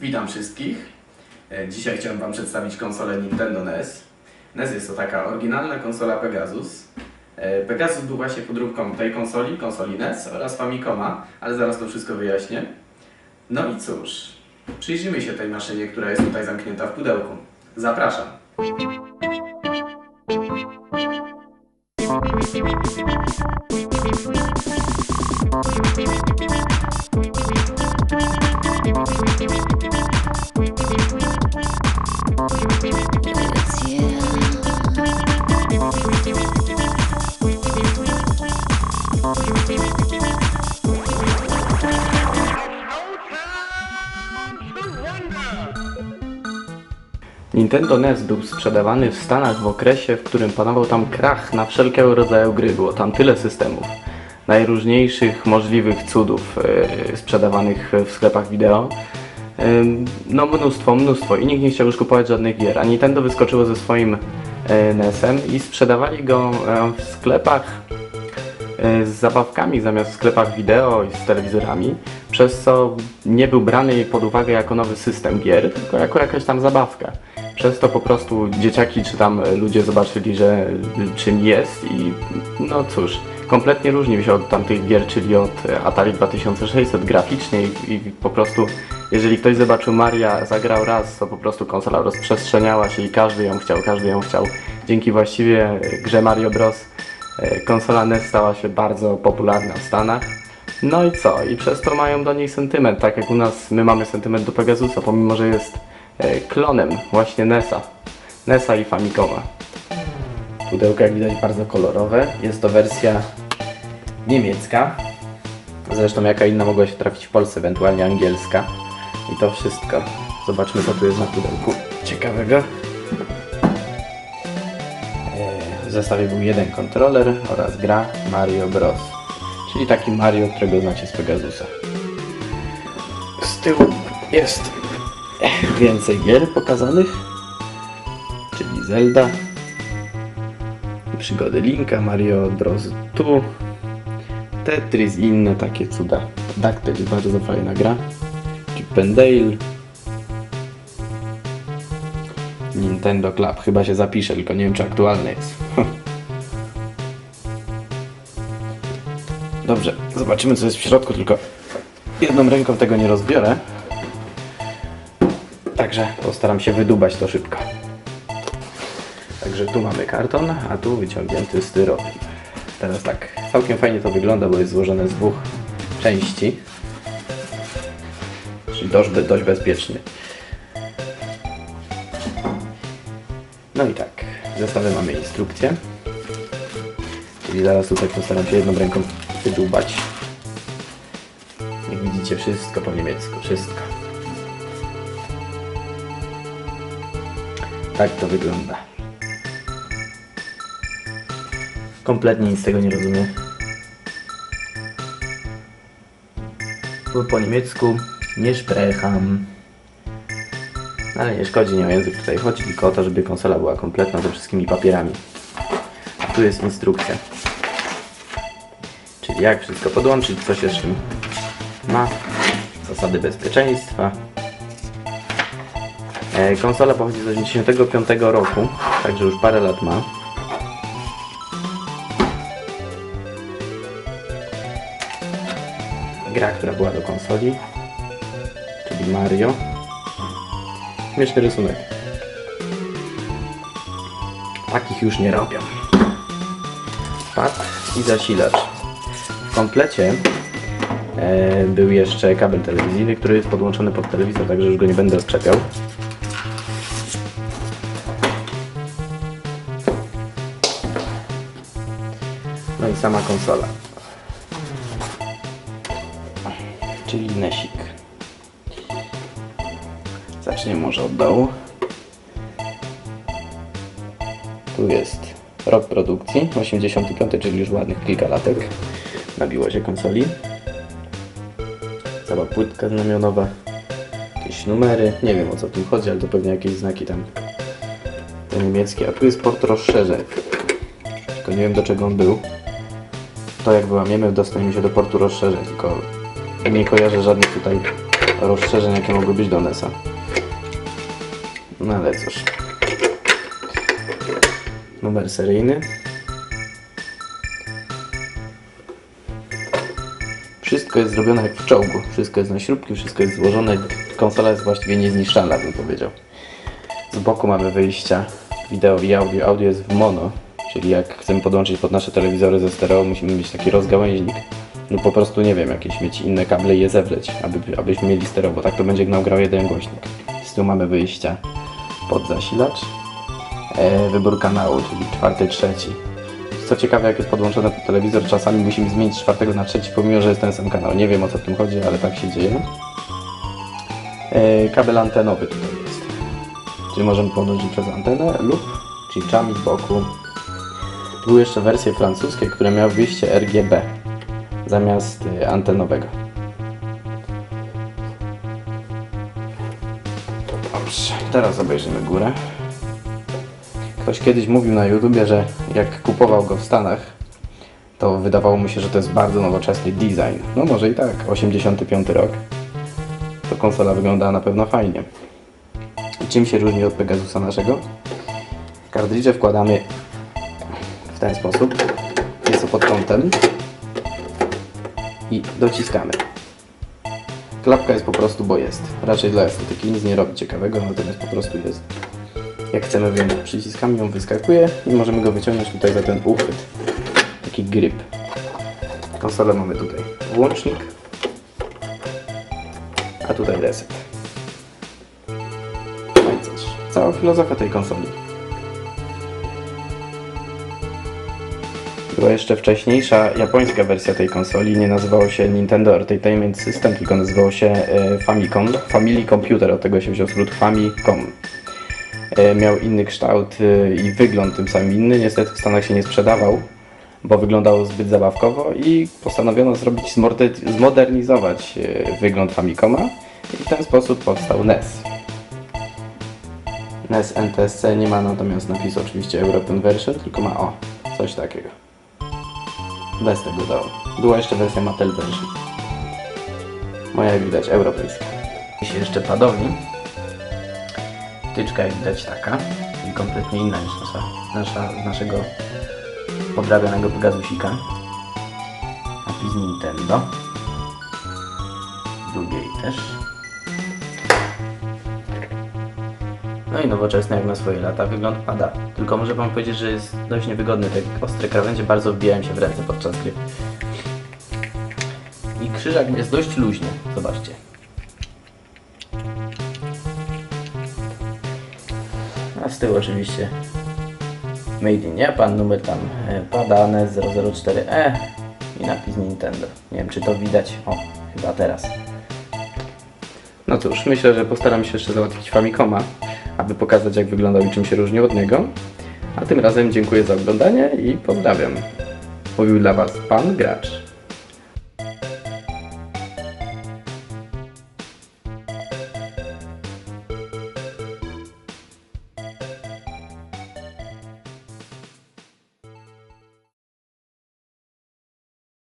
Witam wszystkich. E, Dzisiaj chciałem Wam przedstawić konsolę Nintendo NES. NES jest to taka oryginalna konsola Pegasus. E, Pegasus był właśnie podróbką tej konsoli, konsoli NES oraz Famicoma, ale zaraz to wszystko wyjaśnię. No i cóż, przyjrzyjmy się tej maszynie, która jest tutaj zamknięta w pudełku. Zapraszam. Nintendo NES był sprzedawany w Stanach w okresie, w którym panował tam krach na wszelkiego rodzaju gry. Było tam tyle systemów, najróżniejszych możliwych cudów e, sprzedawanych w sklepach wideo. Ym, No mnóstwo, mnóstwo i nikt nie chciał już kupować żadnych gier, a Nintendo wyskoczyło ze swoim e, NES-em i sprzedawali go e, w sklepach z zabawkami zamiast w sklepach wideo i z telewizorami, przez co nie był brany pod uwagę jako nowy system gier, tylko jako jakaś tam zabawka. Przez to po prostu dzieciaki czy tam ludzie zobaczyli, że czym jest i no cóż, kompletnie różnił się od tamtych gier, czyli od Atari 2600 graficznie i, i po prostu jeżeli ktoś zobaczył Maria, zagrał raz, to po prostu konsola rozprzestrzeniała się i każdy ją chciał, każdy ją chciał. Dzięki właściwie grze Mario Bros. e, konsola NES stała się bardzo popularna w Stanach. No i co? I przez to mają do niej sentyment, tak jak u nas my mamy sentyment do Pegasusa, pomimo że jest klonem właśnie NESa. NESa i Famicoma. Pudełko jak widać bardzo kolorowe. Jest to wersja niemiecka. Zresztą jaka inna mogła się trafić w Polsce, ewentualnie angielska. I to wszystko. Zobaczmy co tu jest na pudełku ciekawego. E, W zestawie był jeden kontroler oraz gra Mario Bros. Czyli taki Mario, którego znacie z Pegasusa. Z tyłu jest więcej gier pokazanych, czyli Zelda, przygody Linka, Mario Bros. 2, Tetris i inne takie cuda. Dactyl bardzo fajna gra. Chip and Dale. Nintendo Club. Chyba się zapisze, tylko nie wiem czy aktualny jest. Dobrze, zobaczymy co jest w środku, tylko jedną ręką tego nie rozbiorę. Także postaram się wydubać to szybko. Także tu mamy karton, a tu wyciągnięty styropian. Teraz tak, całkiem fajnie to wygląda, bo jest złożone z dwóch części. Czyli dość, dość bezpieczny. No i tak, w mamy instrukcję. Czyli zaraz tutaj postaram się jedną ręką wydłubać. Jak widzicie, wszystko po niemiecku, wszystko. Tak to wygląda. Kompletnie nic z tego nie rozumiem. Po niemiecku nie sprecham. Ale nie szkodzi, nie o język tutaj chodzi, tylko o to, żeby konsola była kompletna ze wszystkimi papierami. A tu jest instrukcja. Czyli jak wszystko podłączyć, co się z czym ma, zasady bezpieczeństwa. E, konsola pochodzi z 1985 roku, także już parę lat ma. Gra, która była do konsoli, czyli Mario. Śmieszny rysunek. Takich już nie robią. Pad i zasilacz. W komplecie e, był jeszcze kabel telewizyjny, który jest podłączony pod telewizor, także już go nie będę odczepiał. No i sama konsola. Czyli Nesik. Zaczniemy może od dołu. Tu jest rok produkcji, 85, czyli już ładnych kilka latek. Nabiło się konsoli. Cała płytka znamionowa. Jakieś numery. Nie wiem o co tym chodzi, ale to pewnie jakieś znaki tam te niemieckie. A tu jest port rozszerzeń. Tylko nie wiem do czego on był. To jak wyłamiemy, dostaniemy się do portu rozszerzeń, tylko nie kojarzę żadnych tutaj rozszerzeń, jakie mogły być do NES-a. No ale cóż. Numer seryjny. Wszystko jest zrobione jak w czołgu. Wszystko jest na śrubki, wszystko jest złożone. Konsola jest właściwie niezniszczalna, bym powiedział. Z boku mamy wyjścia wideo i audio. Audio jest w mono, czyli jak chcemy podłączyć pod nasze telewizory ze stereo, musimy mieć taki rozgałęźnik. No po prostu nie wiem, jakieś mieć inne kable i je zewleć, aby, abyśmy mieli stereo, bo tak to będzie nam grał jeden głośnik. Z tyłu mamy wyjścia pod zasilacz. E, wybór kanału, czyli czwarty, trzeci. Co ciekawe, jak jest podłączony pod telewizor, czasami musimy zmienić czwartego na trzeci, pomimo, że jest ten sam kanał. Nie wiem o co w tym chodzi, ale tak się dzieje. E, kabel antenowy tutaj jest. Czyli możemy podłączyć przez antenę lub chipczami z boku. Były jeszcze wersje francuskie, które miały wyjście RGB zamiast y, antenowego. Dobrze, teraz obejrzymy górę. Ktoś kiedyś mówił na YouTubie, że jak kupował go w Stanach, to wydawało mu się, że to jest bardzo nowoczesny design. No może i tak, 85 rok. To konsola wyglądała na pewno fajnie. Czym się różni od Pegasusa naszego? Kartridże wkładamy w ten sposób. To pod kątem i dociskamy. Klapka jest po prostu, bo jest. Raczej dla estetyki nic nie robi ciekawego, natomiast po prostu jest. Jak chcemy wyjąć przyciskami, on wyskakuje i możemy go wyciągnąć tutaj za ten uchwyt. Taki grip. Konsolę mamy tutaj. Włącznik, a tutaj reset. No i cała filozofia tej konsoli. Była jeszcze wcześniejsza japońska wersja tej konsoli, nie nazywało się Nintendo Entertainment System, tylko nazywało się e, Famicom, Family Computer, od tego się wziął skrót Famicom. E, Miał inny kształt e, i wygląd tym samym inny, niestety w Stanach się nie sprzedawał, bo wyglądało zbyt zabawkowo i postanowiono zrobić, zmodernizować wygląd Famicoma i w ten sposób powstał NES. NES NTSC nie ma natomiast napisu oczywiście European Version, tylko ma o, coś takiego. Bez tego dołu. Była jeszcze wersja Mattel Version. Moja jak widać europejska. Jest jeszcze padowni. Wtyczka jak widać taka, czyli kompletnie inna niż nasza, nasza, naszego podrabianego Pegasusika. Napis Nintendo. Drugiej też. No i nowoczesny jak na swoje lata wygląd pada. Tylko muszę wam powiedzieć, że jest dość niewygodny. Te ostre krawędzie bardzo wbijają się w ręce podczas gry. I krzyżak jest dość luźny. Zobaczcie. A z tyłu oczywiście Made in Japan, numer tam e, padane 004E i napis Nintendo. Nie wiem czy to widać. O, chyba teraz. No cóż, myślę, że postaram się jeszcze załatwić Famicoma, aby pokazać jak wyglądał i czym się różni od niego. A tym razem dziękuję za oglądanie i pozdrawiam. Mówił dla Was Pan Gracz.